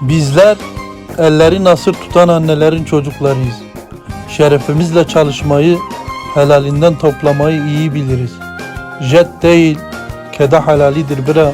Bizler elleri nasır tutan annelerin çocuklarıyız. Şerefimizle çalışmayı, helalinden toplamayı iyi biliriz. Jet değil, keda halalidir bira.